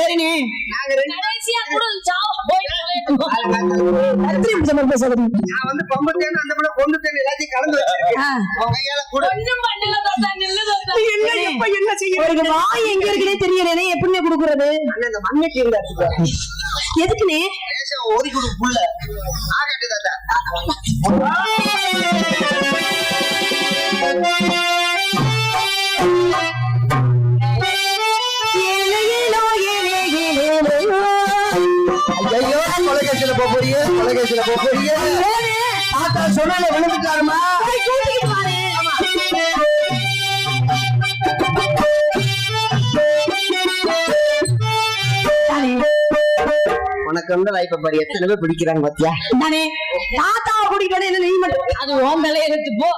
சரிண்ணே. நாங்க ரெண்டு கடைசியா கூட சாவு போய். நான் வந்து பம்பு தேன் அந்த படம் கொண்டு தேன் எல்லாத்தையும் கலந்து வச்சிருக்கேன் கையால கூட. ஒண்ணும் பண்ணல தாத்தா. நில்லு தாத்தா. என்ன எப்ப என்ன செய்ய அவருக்கு வாய் எங்க இருக்குன்னே தெரியலனே எப்படிண்ணே குடுக்குறது? அண்ணா இந்த மண்ணுக்கு இருந்தா தேசம் ஓடி கொடு புள்ள. ஆகட்டு தாத்தா. ஏலே, கொலைகேசில போக போறிய கொலைகேசில போக போறிய ஏலே, தாத்தா சொன்னால விழுந்துட்டாருமா? உனக்கு வந்து வாய்ப்பை பாரு. எத்தனை பேர் பிடிக்கிறாங்க பாத்தியா? தாத்தாவை வந்து என்ன நீ மட்டும் அது உன் தலையெழுத்து போ.